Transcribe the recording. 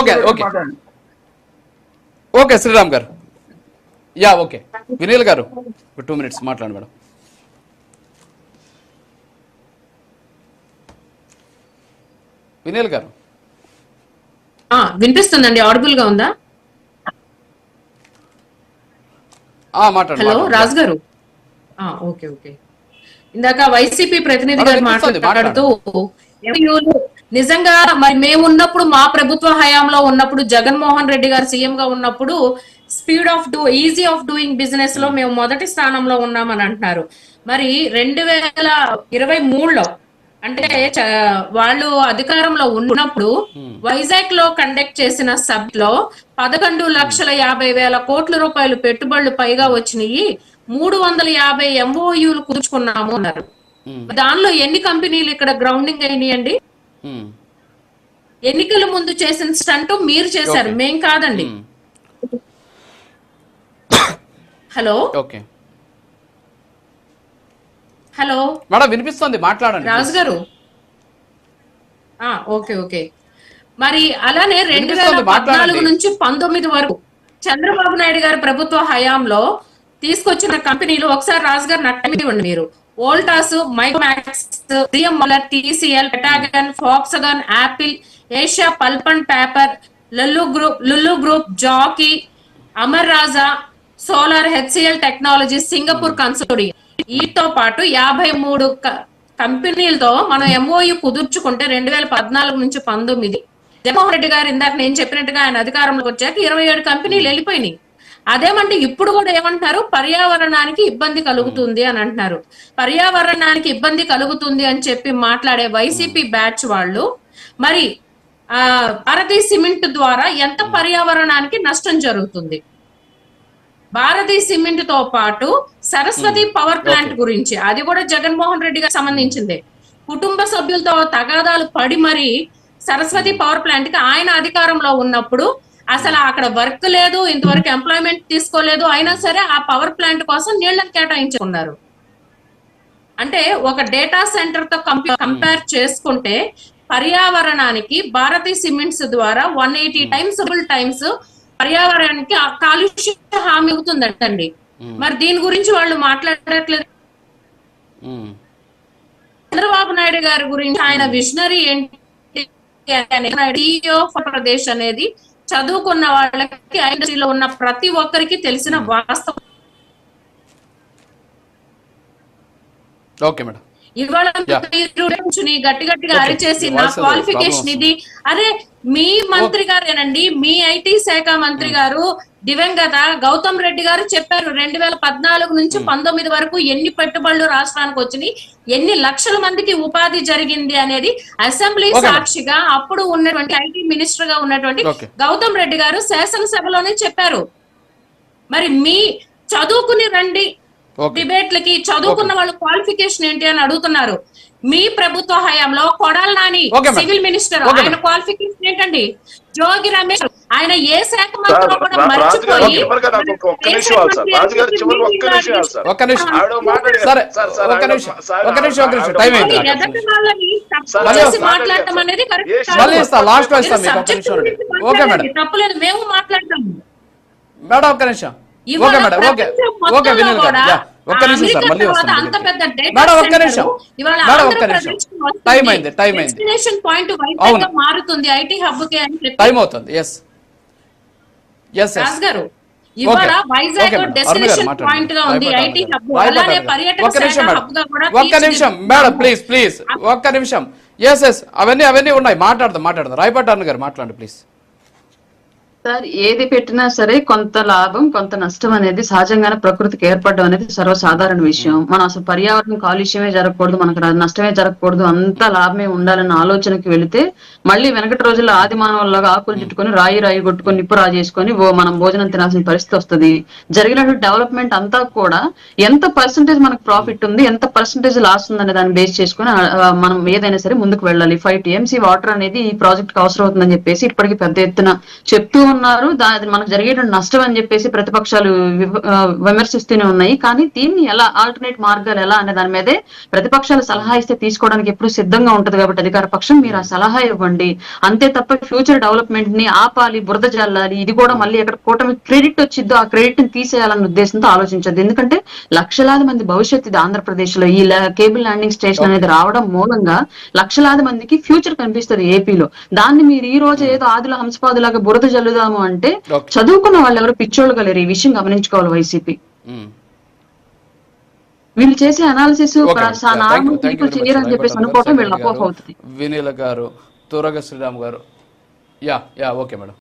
Okay okay okay Sriram గారు. Yeah okay Vineel గారు two minutes మాట్లాడండి మేడం. వినీల్ గారు. ఆ, వినిపిస్తుందండి? ఆడిబుల్గా ఉందా? ఆ, మాట్లాడండి హలో. రాజు గారు. ఆ, ఓకే ఓకే ఇందాక వైసీపీ ప్రతినిధి గారు మాట్లాడుతూ నిజంగా మరి మేము ఉన్నప్పుడు మా ప్రభుత్వ హయాంలో ఉన్నప్పుడు జగన్మోహన్ రెడ్డి గారు సీఎం గా ఉన్నప్పుడు speed of do ease of doing బిజినెస్లో మేము మొదటి స్థానంలో ఉన్నామని అంటున్నారు. మరి రెండు వేల ఇరవై మూడులో అంటే వాళ్ళు అధికారంలో ఉన్నప్పుడు వైజాగ్లో కండక్ట్ చేసిన సబ్లో పదకొండు లక్షల యాభై వేల కోట్ల రూపాయలు పెట్టుబడులు పైగా వచ్చినాయి. మూడు వందల యాభై ఎంఓయూలు కూర్చుకున్నాము అన్నారు. దానిలో ఎన్ని కంపెనీలు ఇక్కడ గ్రౌండింగ్ అయినాయండి? ఎన్నికల ముందు చేసిన స్టంట్ మీరు చేశారు. మేం కాదండి. Um, hello? Okay hello? Madam వినిపిస్తుంది. మాట్లాడండి రాజు గారు ఆ, ఓకే ఓకే. మరి అలానే రెండు వేల పద్నాలుగు. నుంచి పంతొమ్మిది వరకు చంద్రబాబు నాయుడు గారి ప్రభుత్వ హయాంలో తీసుకొచ్చిన కంపెనీలు ఒకసారి రాజు గారు నట్టండి మీరు. వోల్టాస్ మైక్రోమాక్స్ డిఎం మలర్ టీసీఎల్ పెటాగన్ ఫాక్సగన్ Apple Asia pulp and paper Lulu group Lulu group Jockey Amar Raja solar HCL technology Singapore consortium. వీటితో పాటు యాభై మూడు కంపెనీలతో మనం ఎంఓయు కుదుర్చుకుంటే రెండు వేల పద్నాలుగు నుంచి పంతొమ్మిది. జగన్మోహన్ రెడ్డి గారు ఇందాక నేను చెప్పినట్టుగా ఆయన అధికారంలోకి వచ్చాక ఇరవై ఏడు కంపెనీలు వెళ్ళిపోయినాయి. అదేమంటే ఇప్పుడు కూడా ఏమంటున్నారు? పర్యావరణానికి ఇబ్బంది కలుగుతుంది అని అంటున్నారు. పర్యావరణానికి ఇబ్బంది కలుగుతుంది అని చెప్పి మాట్లాడే వైసీపీ బ్యాచ్ వాళ్ళు మరి ఆ భారతీ సిమెంట్ ద్వారా ఎంత పర్యావరణానికి నష్టం జరుగుతుంది? భారతీ సిమెంట్తో పాటు సరస్వతి పవర్ ప్లాంట్ గురించి అది కూడా జగన్మోహన్ రెడ్డి గారికి సంబంధించిందే. కుటుంబ సభ్యులతో తగాదాలు పడి మరి సరస్వతి పవర్ ప్లాంట్కి ఆయన అధికారంలో ఉన్నప్పుడు అసలు అక్కడ వర్క్ లేదు ఇంతవరకు ఎంప్లాయ్మెంట్ తీసుకోలేదు అయినా సరే ఆ పవర్ ప్లాంట్ కోసం నీళ్ళను కేటాయించుకున్నారు. అంటే ఒక డేటా సెంటర్తో కంపేర్ చేసుకుంటే పర్యావరణానికి భారతీ సిమెంట్స్ ద్వారా వన్ ఎయిటీ టైమ్స్ టైమ్స్ పర్యావరణానికి ఆ కాలుష్య హామీ అవుతుందంటండి. మరి దీని గురించి వాళ్ళు మాట్లాడట్లేదు. ఉమ్, చంద్రబాబు నాయుడు గారి గురించి ఆయన విజనరీ ఏంటి? ప్రదేశ్ అనేది చదువుకున్న వాళ్ళకి ఇండస్ట్రీలో ఉన్న ప్రతి ఒక్కరికి తెలిసిన వాస్తవం. ఓకే మేడం ఇవాళ కూర్చుని గట్టి గట్టిగా. అరిచేసి నా క్వాలిఫికేషన్ ఇది. అరే మీ మంత్రి గారేనండి మీ ఐటీ శాఖ మంత్రి గారు దివంగత గౌతమ్ రెడ్డి గారు చెప్పారు రెండు వేల పద్నాలుగు నుంచి పంతొమ్మిది వరకు ఎన్ని పెట్టుబడులు రాష్ట్రానికి వచ్చినాయి ఎన్ని లక్షల మందికి ఉపాధి జరిగింది అనేది అసెంబ్లీ. సాక్షిగా అప్పుడు ఉన్నటువంటి ఐటీ మినిస్టర్గా ఉన్నటువంటి. గౌతమ్ రెడ్డి గారు శాసనసభలోనే చెప్పారు. మరి మీ చదువుకుని రండి డిబేట్లకి చదువుకున్న వాళ్ళ క్వాలిఫికేషన్ ఏంటి అని అడుగుతున్నారు. మీ ప్రభుత్వ హయాంలో కొడాల నాని. Civil minister. ఆయన. క్వాలిఫికేషన్ ఏంటండి? జోగి రమేష్ ఆయన ఏ శాఖ మంత్రో సార్, కూడా రా- రాజు గారు మర్చిపోయి ఒక్క- నిమిషం సార్. ఒక్క నిమిషం. ఒక్క నిమిషం ఒక్క నిమిషం. టైం. అయింది. మాట్లాడటం. అనేది కరెక్ట్ లాస్ట్ ఓకే మేడం. తప్పులేదు మేము మాట్లాడతాము. మేడం ఒక్క నిమిషం. Okay madam okay okay Vineel గారు. ఒక్క నిమిషం సార్ మళ్ళీ మేడం ఒక్క నిమిషం. మేడం ఒక్క నిమిషం. టైం అయింది టైం అయింది. అవును. మారుతుంది ఐటీ హబ్ టైం అవుతుంది ఎస్ ఎస్ గారు ఇవాళ. వైజాగ్ డెస్టినేషన్. పాయింట్గా ఉంది ఐటీ హబ్. అలానే ఒక్క నిమిషం మేడం హబ్గా కూడా ఒక్క నిమిషం మేడం ప్లీజ్ ప్లీజ్ ఒక్క నిమిషం. ఎస్ ఎస్ అవన్నీ అవన్నీ ఉన్నాయి. మాట్లాడదాం మాట్లాడదాం. రాయపాటి అరుణ్ గారు మాట్లాడండి ప్లీజ్ సార్ ఏది పెట్టినా సరే కొంత లాభం కొంత నష్టం అనేది సహజంగానే ప్రకృతికి ఏర్పడడం అనేది సర్వసాధారణ విషయం. మనం అసలు పర్యావరణం కాలుష్యమే జరగకూడదు మనకు రా- నష్టమే జరగకూడదు అంత లాభమే ఉండాలన్న ఆలోచనకి వెళితే మళ్ళీ వెనకటి రోజుల్లో ఆది మానవుల్లాగా ఆకులు చుట్టుకొని రాయి రాయి కొట్టుకొని నిప్పు రాజేసుకొని ఓ మనం భోజనం తినాల్సిన పరిస్థితి వస్తుంది. జరిగినటువంటి డెవలప్మెంట్ అంతా కూడా ఎంత పర్సంటేజ్ మనకు ప్రాఫిట్ ఉంది ఎంత పర్సంటేజ్ లాస్ ఉందనే దాన్ని బేస్ చేసుకుని మనం ఏదైనా సరే ముందుకు వెళ్ళాలి. ఫైవ్ టీఎంసీ వాటర్ అనేది ఈ ప్రాజెక్ట్కి అవసరం అవుతుందని చెప్పేసి ఇప్పటికి పెద్ద ఎత్తున చెప్తూ ఉన్నారు. దా- అది మనకు జరిగేటువంటి నష్టం అని చెప్పేసి ప్రతిపక్షాలు విమర్శిస్తూనే ఉన్నాయి. కానీ దీన్ని ఎలా ఆల్టర్నేట్ మార్గాలు ఎలా అనే దాని మీదే ప్రతిపక్షాలు సలహా ఇస్తే తీసుకోవడానికి ఎప్పుడు సిద్ధంగా ఉంటది కాబట్టి అధికార పక్షం. మీరు ఆ సలహా ఇవ్వండి. అంతే తప్ప ఫ్యూచర్ డెవలప్మెంట్ని ఆపాలి బురద జల్లాలి. ఇది కూడా మళ్ళీ ఎక్కడ కూటమి క్రెడిట్ వచ్చిద్దో ఆ క్రెడిట్ని తీసేయాలన్న ఉద్దేశంతో ఆలోచించదు ఎందుకంటే లక్షలాది మంది భవిష్యత్తు ఇది ఆంధ్రప్రదేశ్లో ఈ కేబుల్ ల్యాండింగ్ స్టేషన్ అనేది రావడం మూలంగా లక్షలాది మందికి ఫ్యూచర్ కనిపిస్తుంది ఏపీలో. దాన్ని మీరు ఈ రోజు ఏదో ఆదిలో హంసపాదులాగా బురద జల్లుదాము అంటే. చదువుకున్న వాళ్ళు ఎవరు పిచ్చోళ్ళు లేరు ఈ విషయం గమనించుకోవాలి వైసీపీ మ్మ్. వీళ్ళు చేసే అనాలిసిస్ very much. చేయరని చెప్పేసి అనుకోవటం వీళ్ళ అపోహ అవుతుంది వినీల గారు తురగ శ్రీరామ్ గారు యా యా ఓకే మేడం